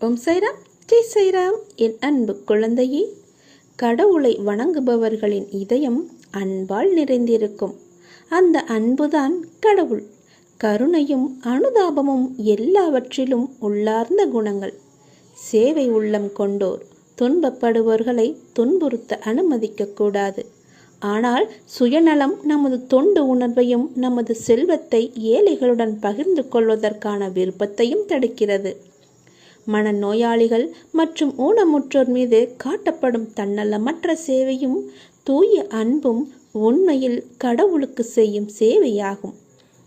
ஓம் சைராம். ஜெய் சைராம். என் அன்பு குழந்தையே கடவுளை வணங்குபவர்களின் இதயம் அன்பால் நிறைந்திருக்கும். அந்த அன்புதான் கடவுள். கருணையும் அனுதாபமும் எல்லாவற்றிலும் உள்ளார்ந்த குணங்கள். சேவை உள்ளம் கொண்டோர் துன்பப்படுபவர்களை துன்புறுத்த அனுமதிக்கக்கூடாது. ஆனால் சுயநலம் நமது தொண்டு உணர்வையும் நமது செல்வத்தை ஏழைகளுடன் பகிர்ந்து கொள்வதற்கான விருப்பத்தையும் தடுக்கிறது. மனநோயாளிகள் மற்றும் ஊனமுற்றோர் மீது காட்டப்படும் தன்னலமற்ற சேவையும் தூய அன்பும் உண்மையில் கடவுளுக்கு செய்யும் சேவையாகும்.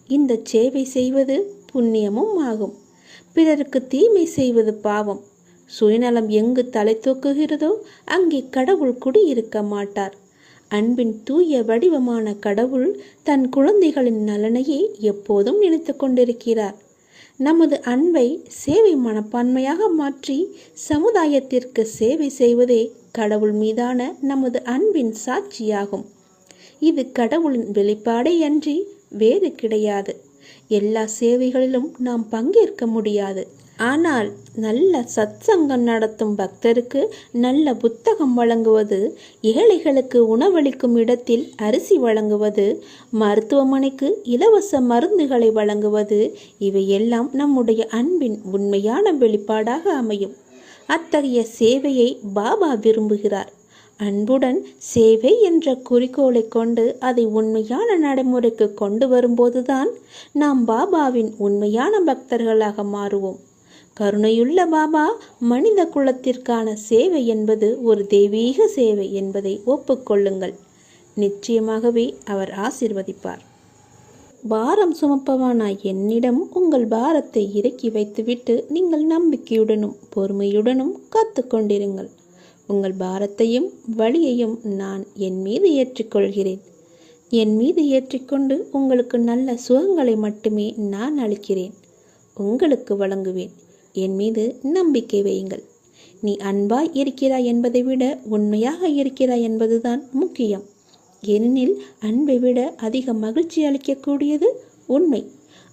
இந்த சேவை செய்வது புண்ணியமும் ஆகும். பிறருக்கு தீமை செய்வது பாவம். சுயநலம் எங்கு தலை தூக்குகிறதோ அங்கே கடவுள் குடியிருக்க மாட்டார். அன்பின் தூய வடிவமான கடவுள் தன் குழந்தைகளின் நலனையே எப்போதும் நினைத்து கொண்டிருக்கிறார். நமது அன்பை சேவை மனப்பான்மையாக மாற்றி சமுதாயத்திற்கு சேவை செய்வதே கடவுள் மீதான நமது அன்பின் சாட்சியாகும். இது கடவுளின் வெளிப்பாடே அன்றி வேறு கிடையாது. எல்லா சேவைகளிலும் நாம் பங்கேற்க முடியாது. ஆனால் நல்ல சத்சங்கம் நடத்தும் பக்தருக்கு நல்ல புத்தகம் வழங்குவது ஏழைகளுக்கு உணவளிக்கும் இடத்தில் அரிசி வழங்குவது மருத்துவமனைக்கு இலவச மருந்துகளை வழங்குவது இவையெல்லாம் நம்முடைய அன்பின் உண்மையான வெளிப்பாடாக அமையும். அத்தகைய சேவையை பாபா விரும்புகிறார். அன்புடன் சேவை என்ற குறிக்கோளை கொண்டு அதை உண்மையான நடைமுறைக்கு கொண்டு வரும்போதுதான் நாம் பாபாவின் உண்மையான பக்தர்களாக மாறுவோம். கருணையுள்ள பாபா மனித குலத்திற்கான சேவை என்பது ஒரு தெய்வீக சேவை என்பதை ஒப்புக்கொள்ளுங்கள். நிச்சயமாகவே அவர் ஆசிர்வதிப்பார். பாரம் சுமப்பவானாய் என்னிடம் உங்கள் பாரத்தை இறக்கி வைத்துவிட்டு நீங்கள் நம்பிக்கையுடனும் பொறுமையுடனும் காத்து கொண்டிருங்கள். உங்கள் பாரத்தையும் வழியையும் நான் என் மீது ஏற்றுக்கொள்கிறேன். என் மீது ஏற்றிக்கொண்டு உங்களுக்கு நல்ல சுகங்களை மட்டுமே நான் அளிக்கிறேன். உங்களுக்கு வழங்குவேன். என் மீது நம்பிக்கை வையுங்கள். நீ அன்பாய் இருக்கிறாய் என்பதை விட உண்மையாக இருக்கிறாய் என்பதுதான் முக்கியம். ஏனெனில் அன்பை விட அதிக மகிழ்ச்சி அளிக்கக்கூடியது உண்மை.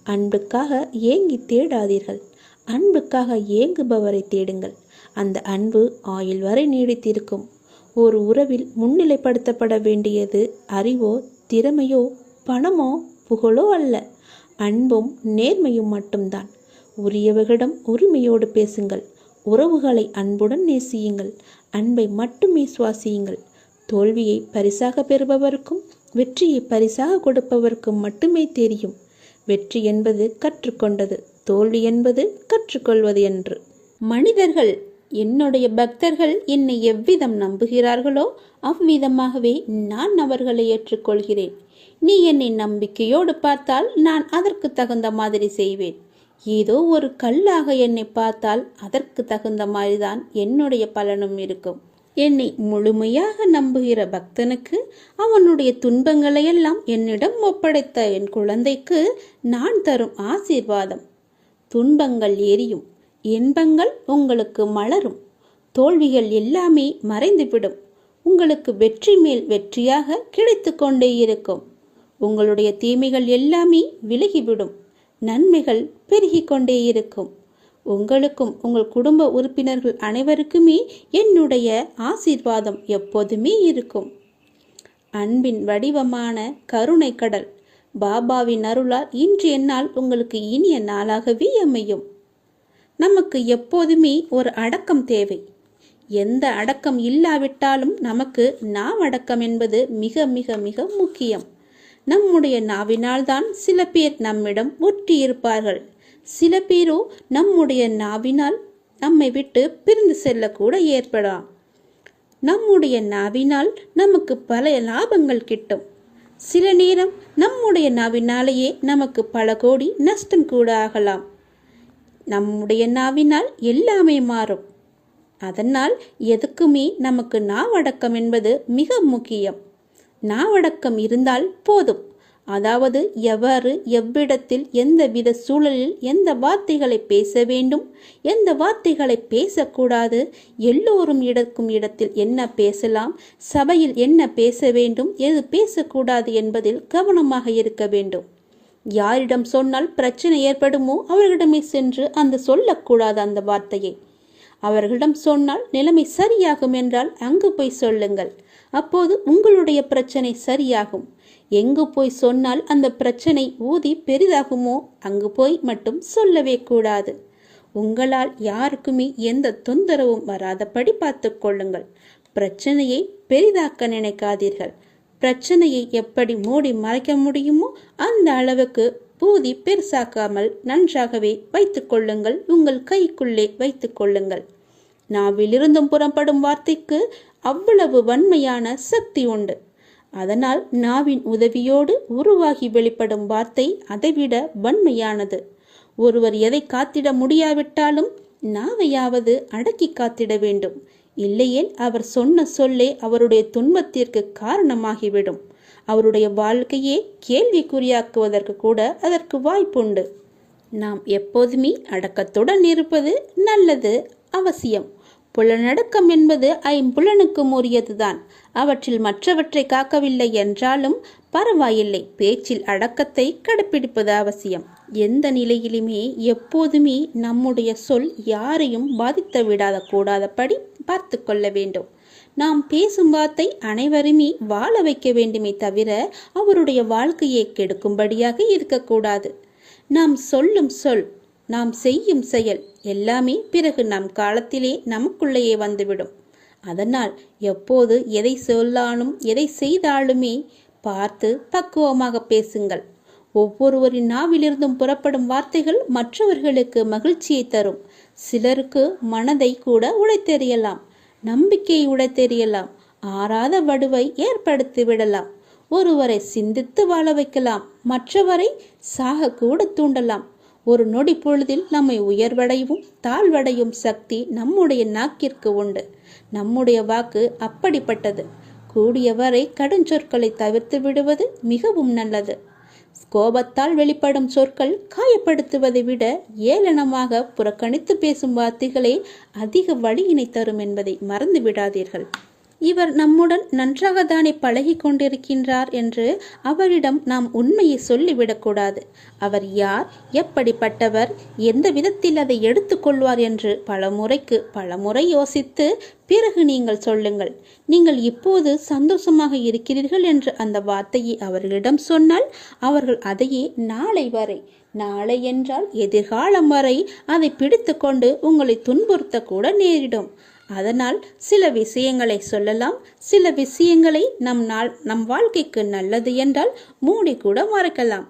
அன்புக்காக ஏங்கி தேடாதீர்கள். அன்புக்காக ஏங்குபவரை தேடுங்கள். அந்த அன்பு ஆயுள் வரை நீடித்திருக்கும். ஒரு உறவில் முன்னிலைப்படுத்தப்பட வேண்டியது அறிவோ திறமையோ பணமோ புகழோ அல்ல. அன்பும் நேர்மையும் மட்டும்தான். உரியவர்களிடம் உரிமையோடு பேசுங்கள். உறவுகளை அன்புடன் நேசியுங்கள். அன்பை மட்டுமே சுவாசியுங்கள். தோல்வியை பரிசாக பெறுபவருக்கும் வெற்றியை பரிசாக கொடுப்பவருக்கும் மட்டுமே தெரியும். வெற்றி என்பது கற்றுக்கொண்டது தோல்வி என்பது கற்றுக்கொள்வது என்று. மனிதர்கள் என்னுடைய பக்தர்கள் என்னை எவ்விதம் நம்புகிறார்களோ அவ்விதமாகவே நான் அவர்களை ஏற்றுக்கொள்கிறேன். நீ என்னை நம்பிக்கையோடு பார்த்தால் நான் அதற்கு தகுந்த மாதிரி செய்வேன். ஏதோ ஒரு கல்லாக என்னை பார்த்தால் அதற்கு தகுந்த மாதிரிதான் என்னுடைய பலனும் இருக்கும். என்னை முழுமையாக நம்புகிற பக்தனுக்கு அவனுடைய துன்பங்களையெல்லாம் என்னிடம் ஒப்படைத்த என் குழந்தைக்கு நான் தரும் ஆசீர்வாதம். துன்பங்கள் எரியும் இன்பங்கள் உங்களுக்கு மலரும் தோல்விகள் எல்லாமே மறைந்துவிடும். உங்களுக்கு வெற்றி மேல் வெற்றியாக கிடைத்து கொண்டே இருக்கும். உங்களுடைய தீமைகள் எல்லாமே விலகிவிடும். நன்மைகள் பெருகிக் கொண்டே இருக்கும். உங்களுக்கும் உங்கள் குடும்ப உறுப்பினர்கள் அனைவருக்குமே என்னுடைய ஆசீர்வாதம் எப்போதுமே இருக்கும். அன்பின் வடிவமான கருணை கடல் பாபாவின் அருளால் இன்று என்னால் உங்களுக்கு இனிய நாளாகவே அமையும். நமக்கு எப்போதுமே ஒரு அடக்கம் தேவை. எந்த அடக்கம் இல்லாவிட்டாலும் நமக்கு நாவடக்கம் என்பது மிக மிக மிக முக்கியம். நம்முடைய நாவினால்தான் சில பேர் நம்மிடம் ஒற்றியிருப்பார்கள். சில பேரோ நம்முடைய நாவினால் நம்மை விட்டு பிரிந்து செல்லக்கூட ஏற்படலாம். நம்முடைய நாவினால் நமக்கு பல லாபங்கள் கிட்டும். சில நேரம் நம்முடைய நாவினாலேயே நமக்கு பல கோடி நஷ்டம் கூட ஆகலாம். நம்முடைய நாவினால் எல்லாமே மாறும். அதனால் எதுக்குமே நமக்கு நாவடக்கம் என்பது மிக முக்கியம். நாவடக்கம் இருந்தால் போதும். அதாவது எவ்வாறு எவ்விடத்தில் எந்தவித சூழலில் எந்த வார்த்தைகளை பேச வேண்டும் எந்த வார்த்தைகளை பேசக்கூடாது எல்லோரும் இடக்கும் இடத்தில் என்ன பேசலாம் சபையில் என்ன பேச வேண்டும் எது பேசக்கூடாது என்பதில் கவனமாக இருக்க வேண்டும். யாரிடம் சொன்னால் பிரச்சனை ஏற்படுமோ அவர்களிடமே சென்று அந்த சொல்லக்கூடாது அந்த வார்த்தையை. அவர்களிடம் சொன்னால் நிலைமை சரியாகும் என்றால் அங்கு போய் சொல்லுங்கள். அப்போது உங்களுடைய பிரச்சனை சரியாகும். எங்கு போய் சொன்னால் அந்த பிரச்சனை ஊதி பெரிதாகுமோ அங்கு போய் மட்டும் சொல்லவே கூடாது. உங்களால் யாருக்குமே எந்த தொந்தரவும் வராதபடி பார்த்து கொள்ளுங்கள். பிரச்சனையை பெரிதாக்க நினைக்காதீர்கள். பிரச்சனையை எப்படி மூடி மறைக்க முடியுமோ அந்த அளவுக்கு பூதி பெருசாக்காமல் நன்றாகவே வைத்துக் கொள்ளுங்கள். உங்கள் கைக்குள்ளே வைத்துக் கொள்ளுங்கள். நாவிலிருந்தும் புறப்படும் வார்த்தைக்கு அவ்வளவு வன்மையான சக்தி உண்டு. அதனால் நாவின் உதவியோடு உருவாகி வெளிப்படும் வார்த்தை அதைவிட வன்மையானது. ஒருவர் எதை காத்திட முடியாவிட்டாலும் நாவையாவது அடக்கி காத்திட வேண்டும். இல்லையேல் அவர் சொன்ன சொல்லே அவருடைய துன்பத்திற்கு காரணமாகிவிடும். அவருடைய வாழ்க்கையே கேள்விக்குறியாக்குவதற்கு கூட அதற்கு வாய்ப்புண்டு. நாம் எப்போதுமே அடக்கத்துடன் இருப்பது நல்லது அவசியம். புலநடுக்கம் என்பது ஐம்புலனுக்கும் உரியதுதான். அவற்றில் மற்றவற்றை காக்கவில்லை என்றாலும் பரவாயில்லை. பேச்சில் அடக்கத்தை கடைப்பிடிப்பது அவசியம். எந்த நிலையிலுமே எப்போதுமே நம்முடைய சொல் யாரையும் பாதித்து விடாத கூடாதபடி பார்த்து கொள்ள வேண்டும். நாம் பேசும் வார்த்தை அனைவருமே வாழ வைக்க வேண்டுமே தவிர அவருடைய வாழ்க்கையை கெடுக்கும்படியாக இருக்கக்கூடாது. நாம் சொல்லும் சொல் நாம் செய்யும் செயல் எல்லாமே பிறகு நம் காலத்திலே நமக்குள்ளேயே வந்துவிடும். அதனால் எப்போது எதை சொல்லாலும் எதை செய்தாலுமே பார்த்து பக்குவமாக பேசுங்கள். ஒவ்வொருவரின் நாவிலிருந்தும் புறப்படும் வார்த்தைகள் மற்றவர்களுக்கு மகிழ்ச்சியை தரும். சிலருக்கு மனதை கூட உடைத்தெறியலாம் நம்பிக்கையை உடைத்தெறியலாம் ஆறாத வடுவை ஏற்படுத்தி விடலாம். ஒருவரை சிந்தித்து வாழ வைக்கலாம் மற்றவரை சாக கூட தூண்டலாம். ஒரு நொடி பொழுதில் நம்மை உயர்வடையும் தாழ்வடையும் சக்தி நம்முடைய நாக்கிற்கு உண்டு. நம்முடைய வாக்கு அப்படிப்பட்டது. கூடியவரை கடுஞ்சொற்களை தவிர்த்து விடுவது மிகவும் நல்லது. கோபத்தால் வெளிப்படும் சொற்கள் காயப்படுத்துவதை விட ஏளனமாக புறக்கணித்து பேசும் வார்த்தைகளே அதிக வழியினை தரும் என்பதை மறந்து விடாதீர்கள் இவர் நம்முடன் நன்றாகத்தானே பழகி கொண்டிருக்கின்றார் என்று அவரிடம் நாம் உண்மையை சொல்லிவிடக்கூடாது. அவர் யார் எப்படிப்பட்டவர் எந்த விதத்தில் அதை எடுத்துக்கொள்வார் என்று பல முறைக்கு பல முறை யோசித்து பிறகு நீங்கள் சொல்லுங்கள். நீங்கள் இப்போது சந்தோஷமாக இருக்கிறீர்கள் என்று அந்த வார்த்தையை அவர்களிடம் சொன்னால் அவர்கள் அதையே நாளை வரை நாளை என்றால் எதிர்காலம் வரை அதை பிடித்துக்கொண்டு உங்களை துன்புறுத்த கூட நேரிடும். அதனால் சில விஷயங்களை சொல்லலாம் சில விஷயங்களை நம் நாள் நம் வாழ்க்கைக்கு நல்லது என்றால் மூடி கூட மறக்கலாம்.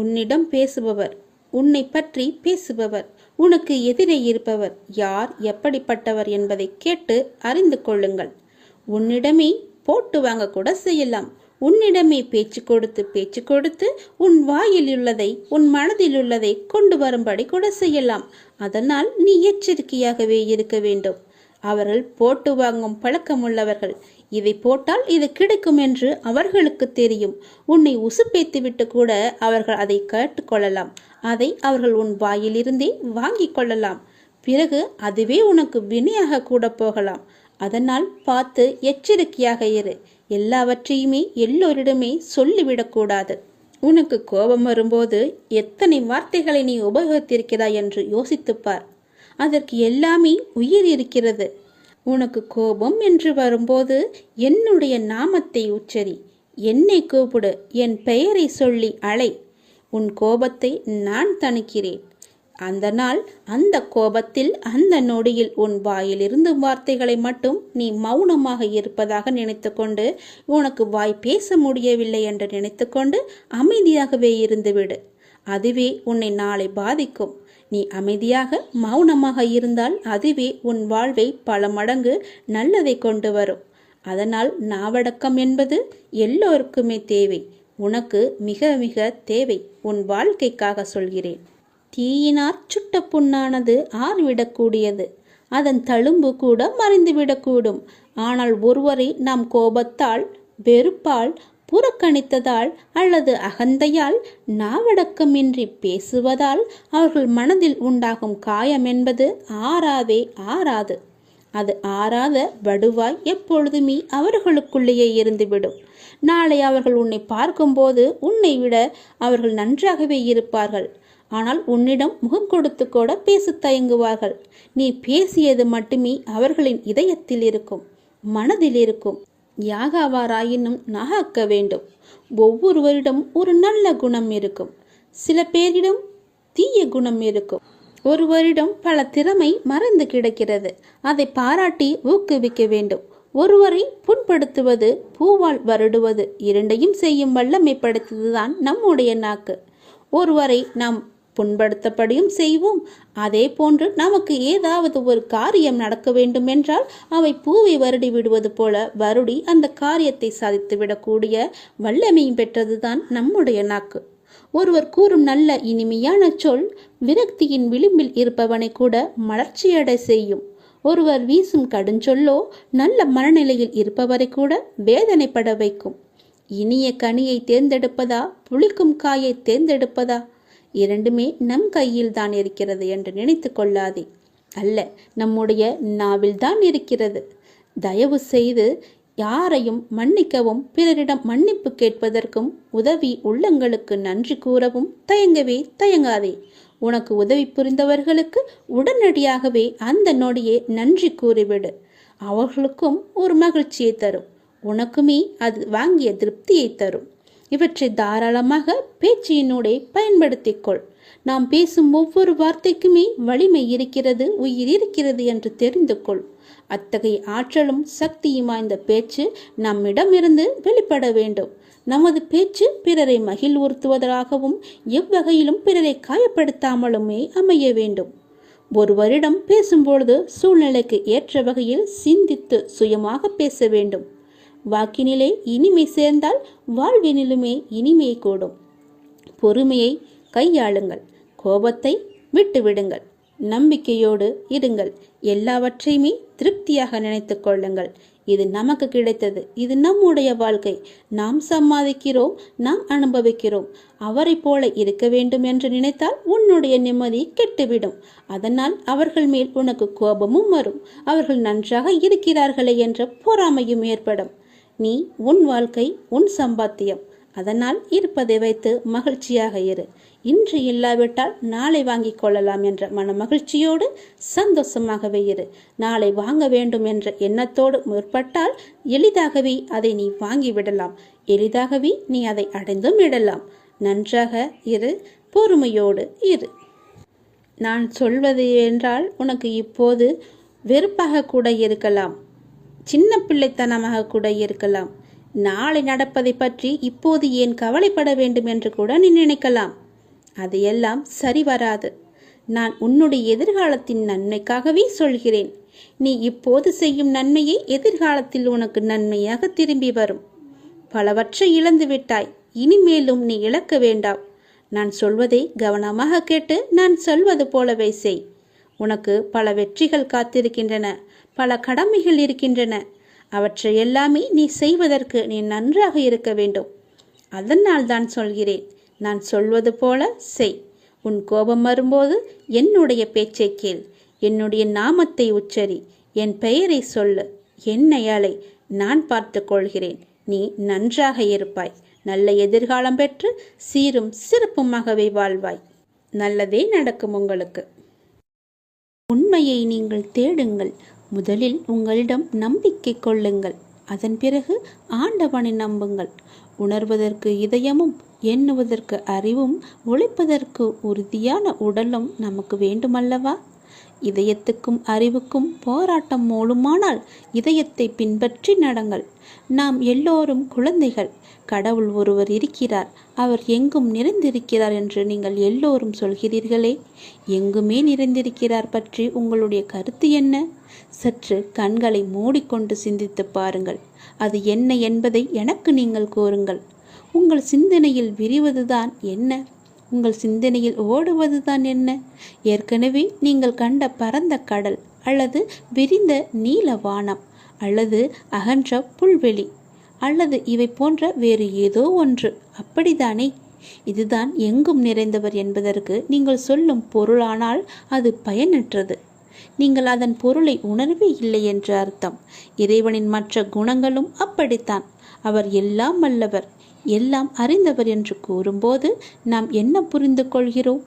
உன்னிடம் பேசுபவர் உன்னை பற்றி பேசுபவர் உனக்கு எதிரே இருப்பவர் யார் எப்படிப்பட்டவர் என்பதை கேட்டு அறிந்து கொள்ளுங்கள். உன்னிடமே போட்டு வாங்க கூட செய்யலாம். உன்னிடமே பேச்சு கொடுத்து பேச்சு கொடுத்து உன் வாயில் உள்ளதை உன் மனதில் உள்ளதை கொண்டு வரும்படி கூட செய்யலாம். அதனால் நீ எச்சரிக்கையாகவே இருக்க வேண்டும். அவர்கள் போட்டு வாங்கும் பழக்கமுள்ளவர்கள். இதை போட்டால் இது கிடைக்கும் என்று அவர்களுக்கு தெரியும். உன்னை உசுப்பேத்துவிட்டு கூட அவர்கள் அதை கேட்டுக்கொள்ளலாம் அதை அவர்கள் உன் வாயிலிருந்தே வாங்கிக் கொள்ளலாம். பிறகு அதுவே உனக்கு வினையாக கூட போகலாம். அதனால் பார்த்து எச்சரிக்கையாக இரு. எல்லாவற்றையுமே எல்லோரிடமே சொல்லிவிடக்கூடாது உனக்கு கோபம் வரும்போது எத்தனை வார்த்தைகளை நீ உபயோகித்திருக்கிறாய் என்று யோசித்துப்பார் அதற்கு எல்லாமே உயிர் இருக்கிறது. உனக்கு கோபம் என்று வரும்போது என்னுடைய நாமத்தை உச்சரி. என்னை கூப்பிடு என் பெயரை சொல்லி அலை. உன் கோபத்தை நான் தணிக்கிறேன். அந்த நாள் அந்த கோபத்தில் அந்த நொடியில் உன் வாயிலிருந்து வார்த்தைகளை மட்டும் நீ மௌனமாக இருப்பதாக நினைத்துக்கொண்டு உனக்கு வாய் பேச முடியவில்லை என்று நினைத்துக்கொண்டு அமைதியாகவே இருந்துவிடு. அதுவே உன்னை நாளை பாதிக்கும். நீ அமைதியாக மௌனமாக இருந்தால் அதுவே உன் வாழ்வை பல மடங்கு நல்லதை கொண்டு வரும். அதனால் நாவடக்கம் என்பது எல்லோருக்குமே தேவை. உனக்கு மிக மிக தேவை உன் வாழ்க்கைக்காக சொல்கிறேன். தீயினார் சுட்ட புண்ணானது ஆறிவிடக்கூடியது அதன் தழும்பு கூட மறைந்துவிடக்கூடும் ஆனால் ஒருவரை நாம் கோபத்தால் வெறுப்பால் புறக்கணித்ததால் அல்லது அகந்தையால் நாவடக்கமின்றி பேசுவதால் அவர்கள் மனதில் உண்டாகும் காயம் என்பது ஆறாவே ஆறாது. அது ஆறாத வடுவாய் எப்பொழுதுமே அவர்களுக்குள்ளேயே இருந்துவிடும். நாளை அவர்கள் உன்னை பார்க்கும்போது உன்னை விட அவர்கள் நன்றாகவே இருப்பார்கள். ஆனால் உன்னிடம் முகம் கொடுத்து கூட பேசத் தயங்குவார்கள். நீ பேசியது மட்டுமே அவர்களின் இதயத்தில் இருக்கும் மனதில் இருக்கும். யாகாவாராயினும் நாகாக்க வேண்டும். ஒவ்வொருவரிடம் ஒரு நல்ல குணம் இருக்கும். சில பேரிடம் தீய குணம் இருக்கும். ஒருவரிடம் பல திறமை மறைந்து கிடக்கிறது. அதை பாராட்டி ஊக்குவிக்க வேண்டும். ஒருவரை புண்படுத்துவது பூவால் வருடுவது இரண்டையும் செய்யும் வல்லமை படைத்ததுதான் நம்முடைய நாக்கு. ஒருவரை நாம் புண்படுத்தப்படியும் செய்வோம். அதே போன்று நமக்கு ஏதாவது ஒரு காரியம் நடக்க வேண்டும் என்றால் அவை பூவை வருடி விடுவது போல வருடி அந்த காரியத்தை சாதித்து விடக்கூடிய வல்லமையும் பெற்றதுதான் நம்முடைய நாக்கு. ஒருவர் கூறும் நல்ல இனிமையான சொல் விரக்தியின் விளிம்பில் இருப்பவனை கூட மலர்ச்சியடை செய்யும். ஒருவர் வீசும் கடுஞ்சொல்லோ நல்ல மனநிலையில் இருப்பவரை கூட வேதனைப்பட வைக்கும். இனிய கனியை தேர்ந்தெடுப்பதா? புளிக்கும் காயை தேர்ந்தெடுப்பதா? இரண்டுமே நம் கையில் தான் இருக்கிறது என்று நினைத்து கொள்ளாதே. அல்ல நம்முடைய நாவில் தான் இருக்கிறது. தயவு செய்து யாரையும் மன்னிக்கவும் பிறரிடம் மன்னிப்பு கேட்பதற்கும் உதவி உள்ளங்களுக்கு நன்றி கூறவும் தயங்கவே தயங்காதே. உனக்கு உதவி புரிந்தவர்களுக்கு உடனடியாகவே அந்த நொடியே நன்றி கூறிவிடு. அவர்களுக்கும் ஒரு மகிழ்ச்சியை தரும். உனக்குமே அது வாங்கிய திருப்தியை தரும். இவற்றை தாராளமாக பேச்சினூடே பயன்படுத்திக்கொள். நாம் பேசும் ஒவ்வொரு வார்த்தைக்குமே வலிமை இருக்கிறது உயிர் இருக்கிறது என்று தெரிந்து கொள் அத்தகைய ஆற்றலும் சக்தியும் வாய்ந்த பேச்சு நம்மிடமிருந்து வெளிப்பட வேண்டும். நமது பேச்சு பிறரை மகிழ்வுறுத்துவதாகவும் எவ்வகையிலும் பிறரை காயப்படுத்தாமலுமே அமைய வேண்டும். ஒருவரிடம் பேசும்பொழுது சூழ்நிலைக்கு ஏற்ற வகையில் சிந்தித்து சுயமாக பேச வேண்டும். வாக்கினிலே இனிமை சேர்ந்தால் வாழ்வினிலுமே இனிமை கூடும். பொறுமையை கையாளுங்கள். கோபத்தை விட்டுவிடுங்கள். நம்பிக்கையோடு இருங்கள். எல்லாவற்றையுமே திருப்தியாக நினைத்து கொள்ளுங்கள். இது நமக்கு கிடைத்தது. இது நம்முடைய வாழ்க்கை. நாம் சம்பாதிக்கிறோம். நாம் அனுபவிக்கிறோம். அவரை போல இருக்க வேண்டும் என்று நினைத்தால் உன்னுடைய நிம்மதி கெட்டுவிடும். அதனால் அவர்கள் மேல் உனக்கு கோபமும் வரும். அவர்கள் நன்றாக இருக்கிறார்களே என்ற பொறாமையும் ஏற்படும். நீ உன் வாழ்க்கை உன் சம்பாத்தியம். அதனால் இருப்பதை வைத்து மகிழ்ச்சியாக இரு. இன்று இல்லாவிட்டால் நாளை வாங்கிக் கொள்ளலாம் என்ற மன மகிழ்ச்சியோடு சந்தோஷமாகவே இரு. நாளை வாங்க வேண்டும் என்ற எண்ணத்தோடு முற்பட்டால் எளிதாகவே அதை நீ வாங்கிவிடலாம். எளிதாகவே நீ அதை அடைந்தும் விடலாம். நன்றாக இரு. பொறுமையோடு இரு. நான் சொல்வது என்றால் உனக்கு இப்போது வெறுப்பாக கூட இருக்கலாம். சின்ன பிள்ளைத்தனமாக கூட இருக்கலாம். நாளை நடப்பதை பற்றி இப்போது ஏன் கவலைப்பட வேண்டும் என்று கூட நீ நினைக்கலாம். அது எல்லாம் சரி வராது. நான் உன்னுடைய எதிர்காலத்தின் நன்மைக்காகவே சொல்கிறேன். நீ இப்போது செய்யும் நன்மையே எதிர்காலத்தில் உனக்கு நன்மையாக திரும்பி வரும். பலவற்றை இழந்து விட்டாய். இனிமேலும் நீ இழக்க வேண்டாம். நான் சொல்வதை கவனமாக கேட்டு நான் சொல்வது போலவே செய். உனக்கு பல வெற்றிகள் காத்திருக்கின்றன. பல கடமைகள் இருக்கின்றன. அவற்றை எல்லாமே நீ செய்வதற்கு நீ நன்றாக இருக்க வேண்டும். அதனால் தான் சொல்கிறேன் நான் சொல்வது போல செய். உன் கோபம் வரும்போது என்னுடைய பேச்சை கேள். என்னுடைய நாமத்தை உச்சரி. என் பெயரை சொல்லு. என்னை அலை. நான் பார்த்து கொள்கிறேன். நீ நன்றாக இருப்பாய். நல்ல எதிர்காலம் பெற்று சீரும் சிறப்புமாகவே வாழ்வாய். நல்லதே நடக்கும் உங்களுக்கு. உண்மையை நீங்கள் தேடுங்கள். முதலில் உங்களிடம் நம்பிக்கை கொள்ளுங்கள். அதன் பிறகு ஆண்டவனை நம்புங்கள். உணர்வதற்கு இதயமும் எண்ணுவதற்கு அறிவும் உழைப்பதற்கு உறுதியான உடலும் நமக்கு வேண்டுமல்லவா? இதயத்துக்கும் அறிவுக்கும் போராட்டம் மூலமானால் இதயத்தை பின்பற்றி நடங்கள். நாம் எல்லோரும் குழந்தைகள். கடவுள் ஒருவர் இருக்கிறார். அவர் எங்கும் நிறைந்திருக்கிறார் என்று நீங்கள் எல்லோரும் சொல்கிறீர்களே. எங்குமே நிறைந்திருக்கிறார் பற்றி உங்களுடைய கருத்து என்ன? சற்று கண்களை மூடிக்கொண்டு சிந்தித்து பாருங்கள். அது என்ன என்பதை எனக்கு நீங்கள் கூறுங்கள். உங்கள் சிந்தனையில் விரிவதுதான் என்ன? உங்கள் சிந்தனையில் ஓடுவதுதான் என்ன? ஏற்கனவே நீங்கள் கண்ட பரந்த கடல் அல்லது விரிந்த நீல வானம் அல்லது அகன்ற புல்வெளி அல்லது இவை போன்ற வேறு ஏதோ ஒன்று. அப்படிதானே இதுதான் எங்கும் நிறைந்தவர் என்பதற்கு நீங்கள் சொல்லும் பொருளானால் அது பயனற்றது. நீங்கள் அதன் பொருளை உணர்வே இல்லை என்று அர்த்தம். இறைவனின் மற்ற குணங்களும் அப்படித்தான். அவர் எல்லாம் வல்லவர் எல்லாம் அறிந்தவர் என்று கூறும்போது நாம் என்ன புரிந்து கொள்கிறோம்?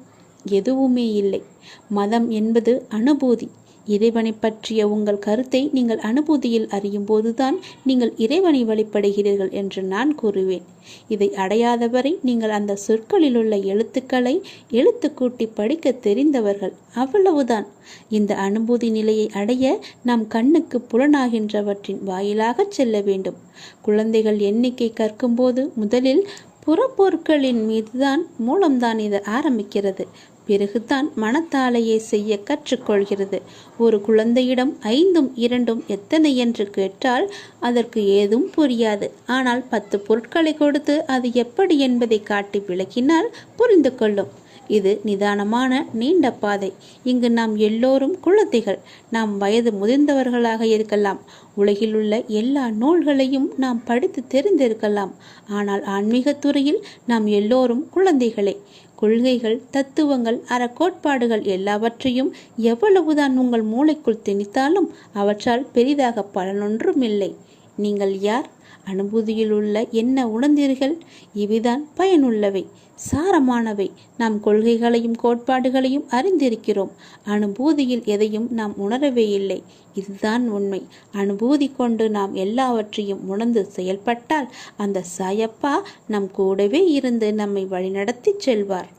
எதுவுமே இல்லை. மதம் என்பது அனுபூதி. இறைவனை பற்றிய உங்கள் கருத்தை நீங்கள் அனுபூதியில் அறியும் போதுதான் நீங்கள் இறைவனை வழிபடுகிறீர்கள் என்று நான் கூறுவேன். இதை அடையாதவரை நீங்கள் அந்த சொற்களிலுள்ள எழுத்துக்களை எழுத்து கூட்டி படிக்க தெரிந்தவர்கள் அவ்வளவுதான். இந்த அனுபூதி நிலையை அடைய நாம் கண்ணுக்கு புலனாகின்றவற்றின் வாயிலாக செல்ல வேண்டும். குழந்தைகள் எண்ணிக்கை கற்கும்போது முதலில் புறப்பொருட்களின் மீதுதான் மூலம்தான் இது ஆரம்பிக்கிறது. பிறகுதான் மனத்தாலேயே செய்ய கற்றுக்கொள்கிறது. ஒரு குழந்தையிடம் ஐந்தும் இரண்டும் எத்தனை என்று கேட்டால் அதற்கு ஏதும் புரியாது. ஆனால் பத்து பொருட்களை கொடுத்து அது எப்படி என்பதை காட்டி விளக்கினால் புரிந்து கொள்ளும். இது நிதானமான நீண்ட பாதை. இங்கு நாம் எல்லோரும் குழந்தைகள். நாம் வயது முதிர்ந்தவர்களாக இருக்கலாம். உலகில் உள்ள எல்லா நூல்களையும் நாம் படித்து தெரிந்திருக்கலாம். ஆனால் ஆன்மீகத் துறையில் நாம் எல்லோரும் குழந்தைகளே. கொள்கைகள் தத்துவங்கள் அறக்கோட்பாடுகள் எல்லாவற்றையும் எவ்வளவுதான் உங்கள் மூளைக்குள் திணித்தாலும் அவற்றால் பெரிதாக பலனொன்றும் இல்லை நீங்கள் யார்? அனுபூதியில் உள்ள என்ன உணர்ந்தீர்கள்? இவைதான் பயனுள்ளவை. சாரமானவை. நாம் கொள்கைகளையும் கோட்பாடுகளையும் அறிந்திருக்கிறோம். அனுபூதியில் எதையும் நாம் உணரவே இல்லை. இதுதான் உண்மை. அனுபூதி கொண்டு நாம் எல்லாவற்றையும் உணர்ந்து செயல்பட்டால் அந்த சாயப்பா நம் கூடவே இருந்து நம்மை வழிநடத்தி செல்வார்.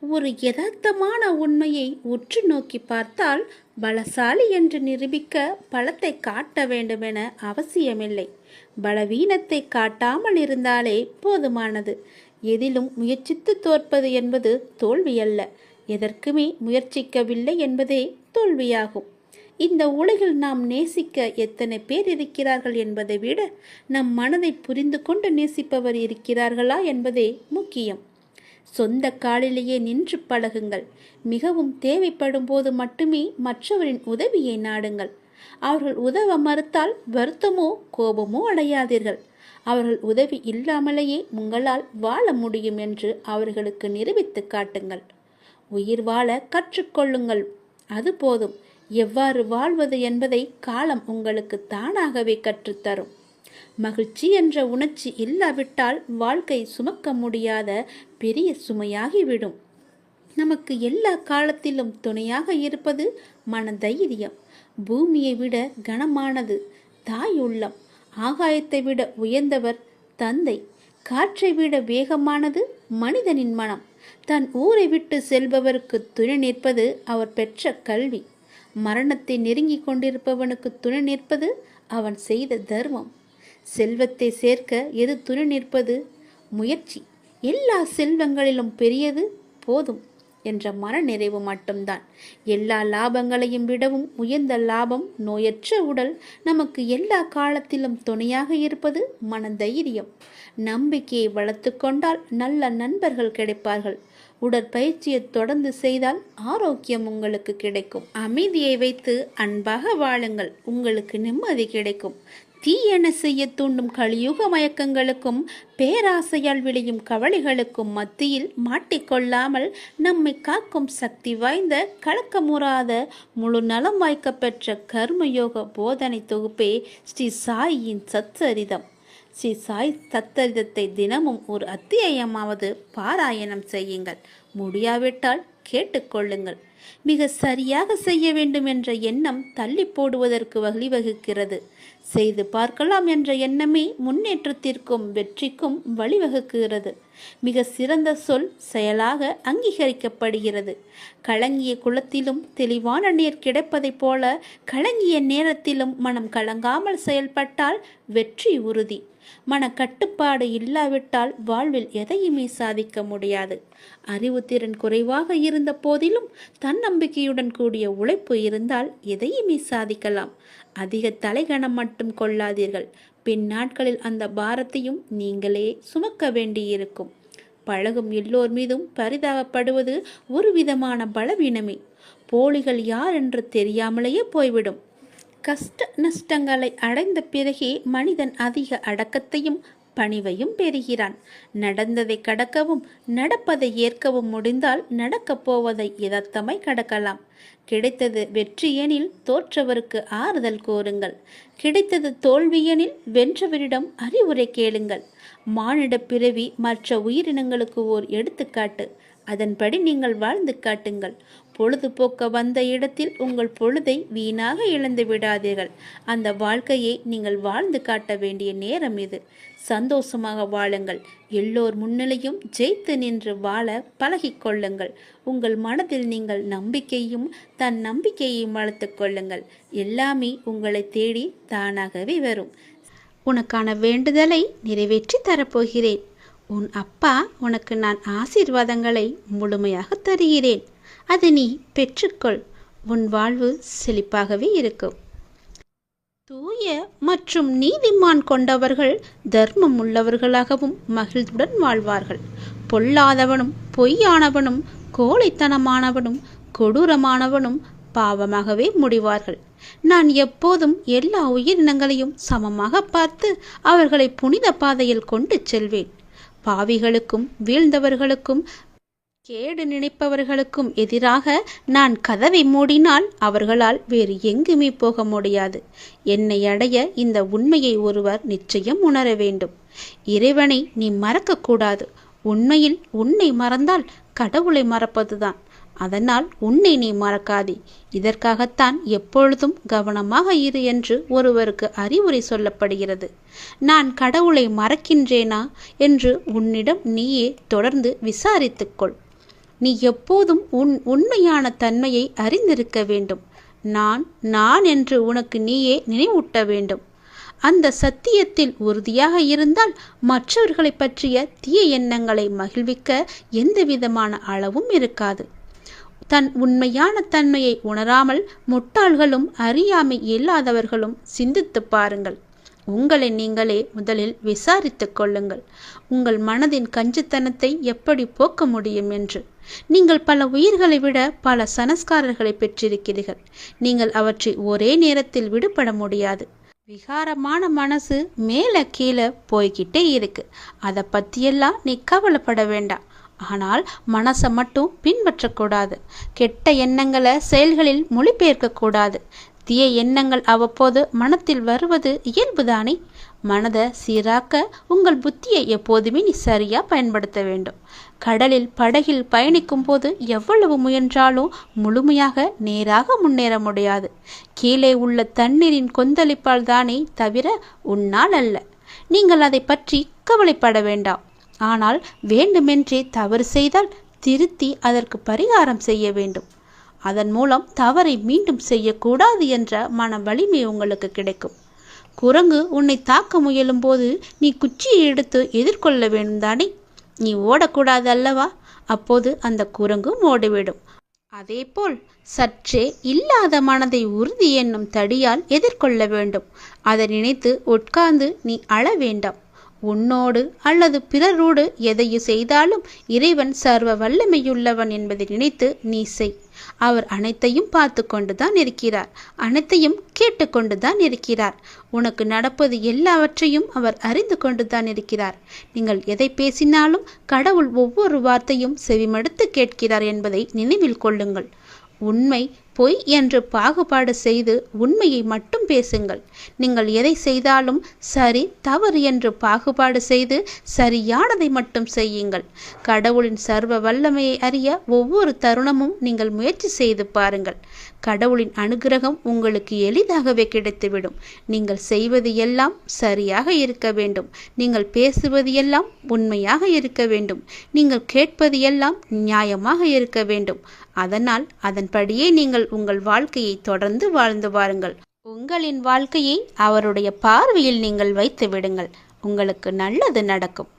ஒரு யதார்த்தமான உண்மையை உற்று நோக்கி பார்த்தால் பலசாலி என்று நிரூபிக்க பலத்தை காட்ட வேண்டுமென அவசியமில்லை. பலவீனத்தை காட்டாமல் இருந்தாலே போதுமானது. எதிலும் முயற்சித்து தோற்பது என்பது தோல்வியல்ல. எதற்குமே முயற்சிக்கவில்லை என்பதே தோல்வியாகும். இந்த உலகில் நாம் நேசிக்க எத்தனை பேர் இருக்கிறார்கள் என்பதை விட நம் மனதை புரிந்து கொண்டு நேசிப்பவர் இருக்கிறார்களா என்பதே முக்கியம். சொந்த காலிலேயே நின்று பழகுங்கள். மிகவும் தேவைப்படும் போது மட்டுமே மற்றவரின் உதவியை நாடுங்கள். அவர்கள் உதவ மறுத்தால் வருத்தமோ கோபமோ அடையாதீர்கள். அவர்கள் உதவி இல்லாமலேயே உங்களால் வாழ முடியும் என்று அவர்களுக்கு நிரூபித்து காட்டுங்கள். உயிர் வாழ கற்றுக்கொள்ளுங்கள். அது போதும். எவ்வாறு வாழ்வது என்பதை காலம் உங்களுக்கு தானாகவே கற்றுத்தரும். மகிழ்ச்சி என்ற உணர்ச்சி இல்லாவிட்டால் வாழ்க்கை சுமக்க முடியாத பெரிய சுமையாகிவிடும். நமக்கு எல்லா காலத்திலும் துணையாக இருப்பது மன தைரியம். பூமியை விட கனமானது தாய் உள்ளம் ஆகாயத்தை விட உயர்ந்தவர் தந்தை. காற்றை விட வேகமானது மனிதனின் மனம். தன் ஊரை விட்டு செல்பவருக்கு துணை நிற்பது அவர் பெற்ற கல்வி. மரணத்தை நெருங்கிக் கொண்டிருப்பவனுக்கு துணை நிற்பது அவன் செய்த தர்மம். செல்வத்தை சேர்க்க எது துணை நிற்பது? முயற்சி. எல்லா செல்வங்களிலும் பெரியது போதும். என்ற மனநிறைவு மட்டும்தான். எல்லா லாபங்களையும் விடவும் உயர்ந்த லாபம் நோயற்ற உடல் நமக்கு எல்லா காலத்திலும் துணையாக இருப்பது மன தைரியம் நம்பிக்கையை வளர்த்து கொண்டால் நல்ல நண்பர்கள் கிடைப்பார்கள். உடற்பயிற்சியை தொடர்ந்து செய்தால் ஆரோக்கியம் உங்களுக்கு கிடைக்கும். அமைதியை வைத்து அன்பாக வாழுங்கள். உங்களுக்கு நிம்மதி கிடைக்கும். தீயென செய்ய தூண்டும் கலியுக மயக்கங்களுக்கும் பேராசையால் விளையும் கவலைகளுக்கும் மத்தியில் மாட்டிக்கொள்ளாமல் நம்மை காக்கும் சக்தி வாய்ந்த கலக்கமுறாத முழு நலம் வாய்க்கப்பெற்ற கர்மயோக போதனை தொகுப்பே ஸ்ரீ சாயின் சச்சரிதம். ஸ்ரீ சாய் சத்தரிதத்தை தினமும் ஒரு அத்தியாயமாவது பாராயணம் செய்யுங்கள். முடியாவிட்டால் கேட்டுக்கொள்ளுங்கள் மிக சரியாக செய்ய வேண்டும் என்ற எண்ணம் தள்ளி போடுவதற்கு வழிவகுக்கிறது. செய்து பார்க்கலாம் என்ற எண்ணமே முன்னேற்றத்திற்கும் வெற்றிக்கும் வழிவகுக்கிறது. மிக சிறந்த சொல் செயலாக அங்கீகரிக்கப்படுகிறது. கலங்கிய குளத்திலும் தெளிவான நீர் கிடைப்பதைப் போல கலங்கிய நேரத்திலும் மனம் கலங்காமல் செயல்பட்டால் வெற்றி உறுதி. மன கட்டுப்பாடு இல்லாவிட்டால் வாழ்வில் எதையுமே சாதிக்க முடியாது. அறிவுத்திறன் குறைவாக இருந்த போதிலும் தன்னம்பிக்கையுடன் கூடிய உழைப்பு இருந்தால் எதையுமே சாதிக்கலாம். அதிக தலைகணம் மட்டும் கொள்ளாதீர்கள். பின் நாட்களில் அந்த பாரத்தையும் நீங்களே சுமக்க வேண்டியிருக்கும். பழகும் எல்லோர் மீதும் பரிதாபப்படுவது ஒரு விதமான பலவீனமே. போலிகள் யார் என்று தெரியாமலேயே போய்விடும். கஷ்ட நஷ்டங்களை அடைந்த பிறகே மனிதன் அதிக அடக்கத்தையும் பணிவையும் பெறுகிறான். நடந்ததை கடக்கவும் நடப்பதை ஏற்கவும் முடிந்தால் நடக்கப் போவதை யதார்த்தமாய் கடக்கலாம். கிடைத்தது வெற்றியெனில் தோற்றவருக்கு ஆறுதல் கோருங்கள். கிடைத்தது தோல்வியெனில் வென்றவரிடம் அறிவுரை கேளுங்கள். மானிட பிறவி மற்ற உயிரினங்களுக்கு ஓர் எடுத்துக்காட்டு. அதன்படி நீங்கள் வாழ்ந்து காட்டுங்கள். பொழுதுபோக்க வந்த இடத்தில் உங்கள் பொழுதை வீணாக இழந்து விடாதீர்கள். அந்த வாழ்க்கையை நீங்கள் வாழ்ந்து காட்ட வேண்டிய நேரம் இது. சந்தோஷமாக வாழுங்கள். எல்லோர் முன்னிலையும் ஜெயித்து நின்று வாழ பழகிக்கொள்ளுங்கள் உங்கள் மனதில் நீங்கள் நம்பிக்கையும் தன் நம்பிக்கையையும் வளர்த்துக் கொள்ளுங்கள். எல்லாமே உங்களை தேடி தானாகவே வரும். உனக்கான வேண்டுதலை நிறைவேற்றி தரப்போகிறேன். உன் அப்பா உனக்கு நான் ஆசீர்வாதங்களை முழுமையாக தருகிறேன். அதை நீ பெற்றுக்கொள். உன் வாழ்வு செழிப்பாகவே இருக்கும். தூய மற்றும் நீதிமான் கொண்டவர்கள் தர்மம் உள்ளவர்களாகவும் மகிழ்வுடன் வாழ்வார்கள். பொல்லாதவனும் பொய்யானவனும் கோழைத்தனமானவனும் கொடூரமானவனும் பாவமாகவே முடிவார்கள். நான் எப்போதும் எல்லா உயிரினங்களையும் சமமாக பார்த்து அவர்களை புனித பாதையில் கொண்டு செல்வேன். பாவிகளுக்கும் வீழ்ந்தவர்களுக்கும் கேடு நினைப்பவர்களுக்கும் எதிராக நான் கதவை மூடினால் அவர்களால் வேறு எங்குமே போக முடியாது. என்னை அடைய இந்த உண்மையை ஒருவர் நிச்சயம் உணர வேண்டும். இறைவனை நீ மறக்கக்கூடாது உண்மையில் உன்னை மறந்தால் கடவுளை மறப்பதுதான். அதனால் உன்னை நீ மறக்காதே. இதற்காகத்தான் எப்பொழுதும் கவனமாக இரு என்று ஒருவருக்கு அறிவுரை சொல்லப்படுகிறது. நான் கடவுளை மறக்கின்றேனா என்று உன்னிடம் நீயே தொடர்ந்து விசாரித்துக்கொள் நீ எப்போதும் உன் உண்மையான தன்மையை அறிந்திருக்க வேண்டும். நான் நான் என்று உனக்கு நீயே நினைவூட்ட வேண்டும். அந்த சத்தியத்தில் உறுதியாக இருந்தால் மற்றவர்களை பற்றிய தீய எண்ணங்களை மகிழ்விக்க எந்தவிதமான அளவும் இருக்காது. தன் உண்மையான தன்மையை உணராமல் முட்டாள்களும் அறியாமை இல்லாதவர்களும் சிந்தித்து பாருங்கள். உங்களை நீங்களே முதலில் விசாரித்து கொள்ளுங்கள். உங்கள் மனதின் கஞ்சித்தனத்தை எப்படி போக்க முடியும் என்று. நீங்கள் பல உயிர்களை விட பல சனஸ்காரர்களை பெற்றிருக்கிறீர்கள். நீங்கள் அவற்றை ஒரே நேரத்தில் விடுபட முடியாது. விகாரமான மனசு மேலே கீழே போய்கிட்டே இருக்கு. அதை பற்றியெல்லாம் நீ கவலைப்பட வேண்டாம். ஆனால் மனசை மட்டும் பின்பற்றக்கூடாது. கெட்ட எண்ணங்களை செயல்களில் மொழிபெயர்க்கக்கூடாது. தீய எண்ணங்கள் அவ்வப்போது மனத்தில் வருவது இயல்புதானே? மனதை சீராக்க உங்கள் புத்தியை எப்போதுமே நீ சரியா பயன்படுத்த வேண்டும். கடலில் படகில் பயணிக்கும் போது எவ்வளவு முயன்றாலும் முழுமையாக நேராக முன்னேற முடியாது. கீழே உள்ள தண்ணீரின் கொந்தளிப்பால் தானே தவிர உன்னால் அல்ல. நீங்கள் அதை பற்றி கவலைப்பட வேண்டாம். ஆனால் வேண்டுமென்றே தவறு செய்தால் திருத்தி அதற்கு பரிகாரம் செய்ய வேண்டும். அதன் மூலம் தவறை மீண்டும் செய்யக்கூடாது என்ற மன வலிமை உங்களுக்கு கிடைக்கும். குரங்கு உன்னை தாக்க முயலும் போது நீ குச்சியை எடுத்து எதிர்கொள்ள வேண்டும் தானே நீ ஓடக்கூடாது அல்லவா? அப்போது அந்த குரங்கும் ஓடிவிடும். அதேபோல் சற்றே இல்லாத மனதை உறுதி என்னும் தடியால் எதிர்கொள்ள வேண்டும். அதை நினைத்து உட்கார்ந்து நீ அழ வேண்டாம். உன்னோடு அல்லது பிறரோடு எதையும் செய்தாலும் இறைவன் சர்வ வல்லமையுள்ளவன் என்பதை நினைத்து நீ செய். அவர் அனைத்தையும் பார்த்து கொண்டுதான் இருக்கிறார். அனைத்தையும் கேட்டுக்கொண்டுதான் இருக்கிறார். உனக்கு நடப்பது எல்லாவற்றையும் அவர் அறிந்து கொண்டுதான் இருக்கிறார். நீங்கள் எதை பேசினாலும் கடவுள் ஒவ்வொரு வார்த்தையும் செவிமடுத்து கேட்கிறார் என்பதை நினைவில் கொள்ளுங்கள். உண்மை பொய் என்று பாகுபாடு செய்து உண்மையை மட்டும் பேசுங்கள். நீங்கள் எதை செய்தாலும் சரி தவறு என்று பாகுபாடு செய்து சரியானதை மட்டும் செய்யுங்கள். கடவுளின் சர்வ வல்லமையை அறிய ஒவ்வொரு தருணமும் நீங்கள் முயற்சி செய்து பாருங்கள். கடவுளின் அனுகிரகம் உங்களுக்கு எளிதாகவே கிடைத்துவிடும். நீங்கள் செய்வது எல்லாம் சரியாக இருக்க வேண்டும். நீங்கள் பேசுவது எல்லாம் உண்மையாக இருக்க வேண்டும். நீங்கள் கேட்பது எல்லாம் நியாயமாக இருக்க வேண்டும். அதனால் அதன்படியே நீங்கள் நீங்கள் உங்கள் வாழ்க்கையை தொடர்ந்து வாழ்ந்து வாருங்கள். உங்களின் வாழ்க்கையை அவருடைய பார்வையில் நீங்கள் வைத்து விடுங்கள் உங்களுக்கு நல்லது நடக்கும்.